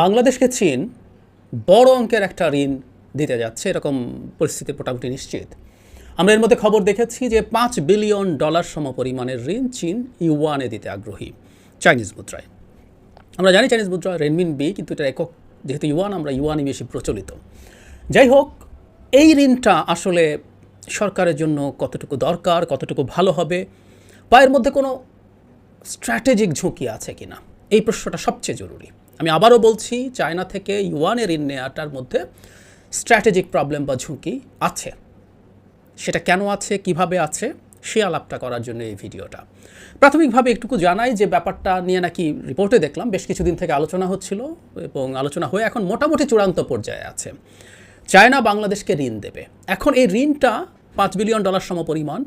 বাংলাদেশকে চীন বড় অঙ্কের একটা ঋণ দিতে যাচ্ছে, এরকম পরিস্থিতি মোটামুটি নিশ্চিত। আমরা এর মধ্যে খবর দেখেছি যে পাঁচ বিলিয়ন ডলার সম পরিমাণের ঋণ চীন ইউয়ানে দিতে আগ্রহী চাইনিজ মুদ্রায়। আমরা জানি চাইনিজ মুদ্রা রেনমিন বি, কিন্তু এটা একক, যেহেতু ইউয়ান, আমরা ইউয়ানই বেশি প্রচলিত। যাই হোক, এই ঋণটা আসলে সরকারের জন্য কতটুকু দরকার, কতটুকু ভালো হবে, বা এর মধ্যে কোনো স্ট্র্যাটেজিক ঝুঁকি আছে কিনা, এই প্রশ্নটা সবচেয়ে জরুরি। আমি আবারও বলছি, চায়না থেকে ইউয়ানের ঋণ নেওয়াটার মধ্যে স্ট্র্যাটেজিক প্রবলেম বা ঝুঁকি আছে। সেটা কেন আছে, কীভাবে আছে, সে আলাপটা করার জন্য এই ভিডিওটা। প্রাথমিকভাবে একটুকু জানাই যে ব্যাপারটা নিয়ে নাকি রিপোর্টে দেখলাম, বেশ কিছুদিন থেকে আলোচনা হচ্ছিল এবং আলোচনা হয়ে এখন মোটামুটি চূড়ান্ত পর্যায়ে আছে। চায়না বাংলাদেশকে ঋণ দেবে। এখন এই ঋণটা পাঁচ বিলিয়ন ডলার সম পরিমাণ,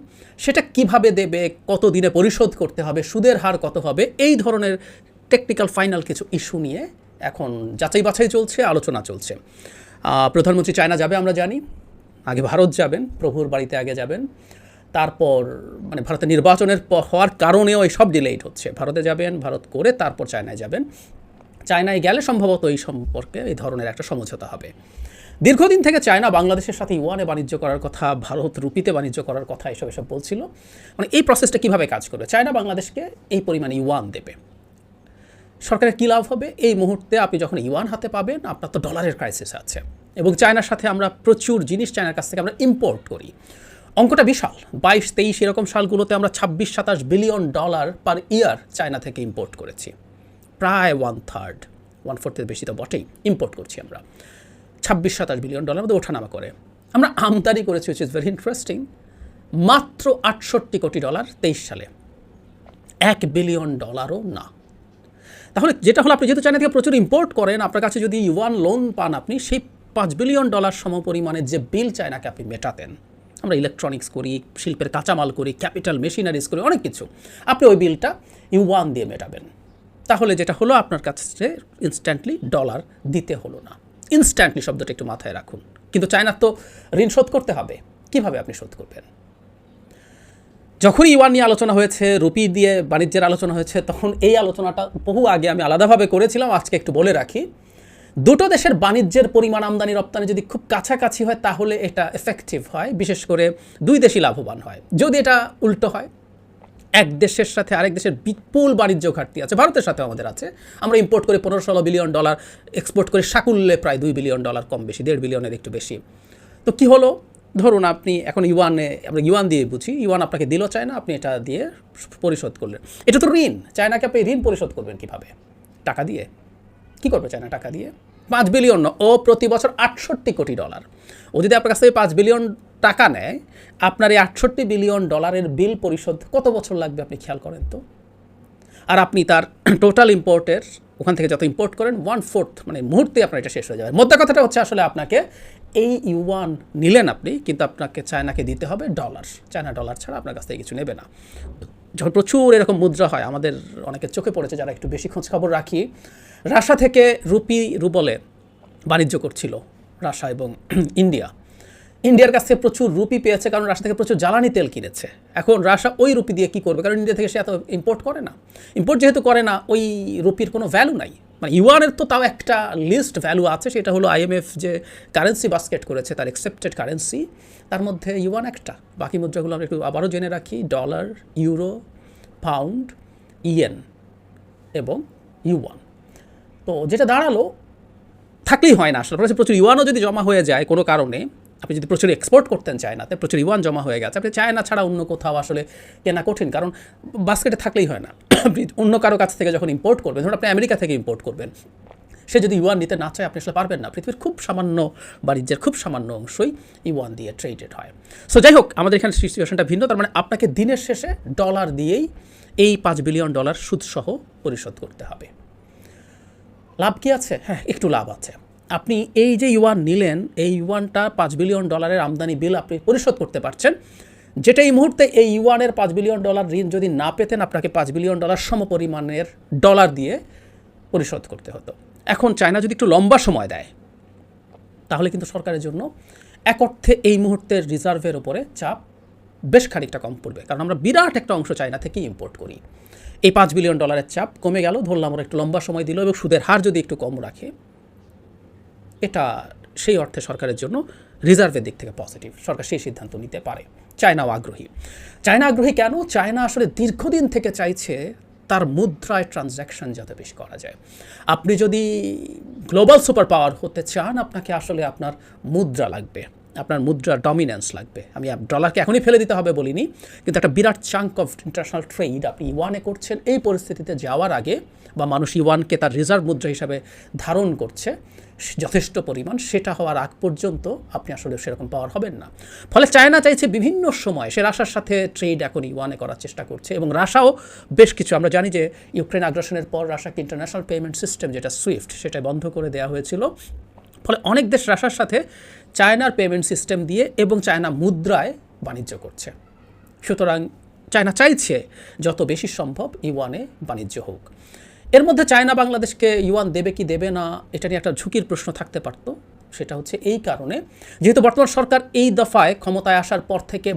সেটা কীভাবে দেবে কত দিনে পরিশোধ করতে হবে, সুদের হার কত হবে, এই ধরনের টেকনিক্যাল ফাইনাল কিছু ইস্যু নিয়ে এখন যাচাই বাছাই চলছে, আলোচনা চলছে। প্রধানমন্ত্রী চায়না যাবে আমরা জানি, আগে ভারত যাবেন, প্রভুর বাড়িতে আগে যাবেন। তারপর মানে ভারতের নির্বাচনের হওয়ার কারণেও এই সব ডিলেট হচ্ছে। ভারতে যাবেন, ভারত করে তারপর চায়নায় যাবেন। চায়নায় গেলে সম্ভবত এই সম্পর্কে এই ধরনের একটা সমঝোতা হবে। দীর্ঘদিন থেকে চায়না বাংলাদেশের সাথে ইউয়ানে বাণিজ্য করার কথা, ভারত রুপিতে বাণিজ্য করার কথা এসব এসব বলছিল। মানে এই প্রসেসটা কীভাবে কাজ করবে? চায়না বাংলাদেশকে এই পরিমাণে ইউয়ান দেবে। সরকারের কী লাভ হবে? এই মুহূর্তে আপনি যখন ইউয়ান হাতে পাবেন, আপনার তো ডলারের ক্রাইসিস আছে। এবং চায়নার সাথে আমরা প্রচুর জিনিস চায়নার কাছ থেকে আমরা ইম্পোর্ট করি। অঙ্কটা বিশাল। বাইশ, তেইশ এরকম সালগুলোতে আমরা ছাব্বিশ, সাতাশ billion dollar per year China থেকে ইম্পোর্ট করেছি। প্রায় ওয়ান থার্ড ওয়ান ফোর্থের বেশি তো বটেই ইম্পোর্ট করছি আমরা। ছাব্বিশ, সাতাশ বিলিয়ন ডলার মধ্যে ওঠানামা করে। আমরা আমদানি করেছি উইচ ইজ ভেরি ইন্টারেস্টিং মাত্র আটষট্টি কোটি ডলার তেইশ সালে। এক বিলিয়ন ডলারও না। তাহলে যেটা হলো, আপনি যেহেতু চায়না থেকে প্রচুর ইম্পোর্ট করেন, আপনার কাছে যদি ইউয়ান লোন পান আপনি, সেই পাঁচ বিলিয়ন ডলার সম পরিমাণের যে বিল চায়নাকে আপনি মেটাতেন, আমরা ইলেকট্রনিক্স করি, শিল্পের কাঁচামাল করি ক্যাপিটাল মেশিনারিজ করি, অনেক কিছু, আপনি ওই বিলটা ইউয়ান দিয়ে মেটাবেন। তাহলে যেটা হলো, আপনার কাছে ইনস্ট্যান্টলি ডলার দিতে হলো না। ইনস্ট্যান্টলি শব্দটা একটু মাথায় রাখুন। কিন্তু চায়নার তো ঋণ শোধ করতে হবে। কীভাবে আপনি শোধ করবেন? যখন ইউয়ান নিয়ে আলোচনা হয়েছে, রুপি দিয়ে বাণিজ্যের আলোচনা হয়েছে, তখন এই আলোচনাটা বহু আগে আমি আলাদাভাবে করেছিলাম, আজকে একটু বলে রাখি। দুটো দেশের বাণিজ্যের পরিমাণ আমদানি রপ্তানি যদি খুব কাছাকাছি হয়, তাহলে এটা এফেক্টিভ হয়, বিশেষ করে দুই দেশই লাভবান হয়। যদি এটা উল্টো হয়, এক দেশের সাথে আরেক দেশের বিপুল বাণিজ্য ঘাটতি আছে, ভারতের সাথে আমাদের আছে। আমরা ইম্পোর্ট করি পনেরো ষোলো বিলিয়ন ডলার এক্সপোর্ট করি সাকুল্যে প্রায় দুই বিলিয়ন ডলার কম বেশি, দেড় বিলিয়নের একটু বেশি। তো কি হলো? ধরুন আপনি এখন ইউয়ানে, আমরা ইউয়ান দিয়ে বুঝি, ইউয়ান আপনাকে দিল চায় না আপনি এটা দিয়ে পরিশোধ করলেন। এটা তো ঋণ, চায়নাকে আপনি ঋণ পরিশোধ করবেন কীভাবে? টাকা দিয়ে। কি করবে চায়না টাকা দিয়ে? পাঁচ বিলিয়ন ও প্রতি বছর আটষট্টি কোটি ডলার। ও যদি আপনার কাছ থেকে পাঁচ বিলিয়ন টাকা নেয়, আপনার এই আটষট্টি বিলিয়ন ডলারের বিল পরিশোধ কত বছর লাগবে আপনি খেয়াল করেন তো? আর আপনি তার টোটাল ইম্পোর্টের ওখান থেকে যত ইম্পোর্ট করেন ওয়ান ফোর্থ মানে মুহূর্তে আপনার এটা শেষ হয়ে যাবে। মোদ্দা কথাটা হচ্ছে আসলে আপনাকে এই ইউয়ান নিলেন আপনি, কিন্তু আপনাকে চায়নাকে দিতে হবে ডলার। চায়না ডলার ছাড়া আপনার কাছ থেকে কিছু নেবে না। যখন প্রচুর এরকম মুদ্রা হয়, আমাদের অনেকে চোখে পড়েছে যারা একটু বেশি খোঁজ খবর রাখি, রাশা থেকে রুপি রুবলে বাণিজ্য করছিল রাশা এবং ইন্ডিয়া। ইন্ডিয়ার কাছ থেকে প্রচুর রুপি পেয়েছে, কারণ রাশিয়া থেকে প্রচুর জ্বালানি তেল কিনেছে। এখন রাশিয়া ওই রুপি দিয়ে কী করবে? কারণ ইন্ডিয়া থেকে সে এত ইম্পোর্ট করে না। ইম্পোর্ট যেহেতু করে না, ওই রুপির কোনো ভ্যালু নাই। মানে ইউয়ানের তো তাও একটা লিস্ট ভ্যালু আছে, সেটা হলো আইএমএফ যে কারেন্সি বাস্কেট করেছে, তার অ্যাকসেপ্টেড কারেন্সি তার মধ্যে ইউয়ান একটা। বাকি মুদ্রাগুলো আমরা একটু আবারও জেনে রাখি ডলার ইউরো পাউন্ড ইয়েন এবং ইউয়ান। তো যেটা দাঁড়াল, থাকলেই হয় না আসলে। প্রচুর ইউয়ানও যদি জমা হয়ে যায় কোনো কারণে আপনি যদি প্রচুর এক্সপোর্ট করতেন চায়নাতে, প্রচুর ইউয়ান জমা হয়ে গেছে, আপনি চায়না ছাড়া অন্য কোথাও আসলে কেনা কঠিন, কারণ বাস্কেটে থাকলেই হয় না। আপনি অন্য কারও কাছ থেকে যখন ইম্পোর্ট করবেন, ধরুন আপনি আমেরিকা থেকে ইম্পোর্ট করবেন, সে যদি ইউয়ান নিতে না চায়, আপনি আসলে পারবেন না। পৃথিবীর খুব সামান্য বাণিজ্যের খুব সামান্য অংশই ইউয়ান দিয়ে ট্রেডেড হয়। সো যাই হোক, আমাদের এখানে সিচুয়েশনটা ভিন্ন, তার মানে আপনাকে দিনের শেষে ডলার দিয়েই এই পাঁচ বিলিয়ন ডলার সুদসহ পরিশোধ করতে হবে। লাভ কি আছে? হ্যাঁ একটু লাভ আছে। আপনি এই যে ইউয়ান নিলেন, এই ইউয়ানটা পাঁচ বিলিয়ন ডলারের আমদানি বিল আপনি পরিশোধ করতে পারছেন। যেটা এই মুহূর্তে এই ইউয়ানের পাঁচ বিলিয়ন ডলার ঋণ যদি না পেতেন, আপনাকে পাঁচ বিলিয়ন ডলার সম পরিমাণের ডলার দিয়ে পরিশোধ করতে হতো। এখন চায়না যদি একটু লম্বা সময় দেয়, তাহলে কিন্তু সরকারের জন্য এক অর্থে এই মুহূর্তের রিজার্ভের ওপরে চাপ বেশ খানিকটা কম পড়বে। কারণ আমরা বিরাট একটা অংশ চায়না থেকে ইম্পোর্ট করি। এই পাঁচ বিলিয়ন ডলারের চাপ কমে গেল, ধরলাম ওরা একটু লম্বা সময় দিল এবং সুদের হার যদি একটু কম রাখে এটা সেই অর্থে সরকারের জন্য রিজার্ভের দিক থেকে পজিটিভ সরকার সেই সিদ্ধান্ত নিতে পারে। চায়নাও আগ্রহী। চায়না আগ্রহী কেন? চায়না আসলে দীর্ঘদিন থেকে চাইছে তার মুদ্রায় ট্রানজ্যাকশন যাতে বেশি করা যায়। আপনি যদি গ্লোবাল সুপার পাওয়ার হতে চান, আপনাকে আসলে আপনার মুদ্রা লাগবে। আপনার মুদ্রার ডমিনেন্স লাগবে। আমি ডলারকে এখনই ফেলে দিতে হবে বলিনি, কিন্তু একটা বিরাট চাঙ্ক অফ ইন্টারন্যাশনাল ট্রেড আপনি ইওয়ানে করছেন, এই পরিস্থিতিতে যাওয়ার আগে বা মানুষ ইওয়ানকে তার রিজার্ভ মুদ্রা হিসাবে ধারণ করছে যথেষ্ট পরিমাণ, সেটা হওয়ার আগ পর্যন্ত আপনি আসলে সেরকম পাওয়ার হবেন না। ফলে চায়না চাইছে বিভিন্ন সময় সে রাশার সাথে ট্রেড এখন ইওয়ানে করার চেষ্টা করছে এবং রাশাও বেশ কিছু, আমরা জানি যে ইউক্রেন আগ্রাসনের পর রাশাকে ইন্টারন্যাশনাল পেমেন্ট সিস্টেম যেটা সুইফট সেটা বন্ধ করে দেওয়া হয়েছিল ফলে অনেক দেশ রাশার সাথে চায়নার পেমেন্ট সিস্টেম দিয়ে এবং চায়না মুদ্রায় বাণিজ্য করছে। সুতরাং চায়না চাইছে যত বেশি সম্ভব ইউয়ানে বাণিজ্য হোক। এর মধ্যে চায়না বাংলাদেশকে ইউয়ান দেবে কি দেবে না, এটা নিয়ে একটা ঝুঁকির প্রশ্ন থাকতে পারতো। সেটা হচ্ছে এই কারণে, যেহেতু বর্তমান সরকার এই দফায় ক্ষমতায় আসার পর থেকে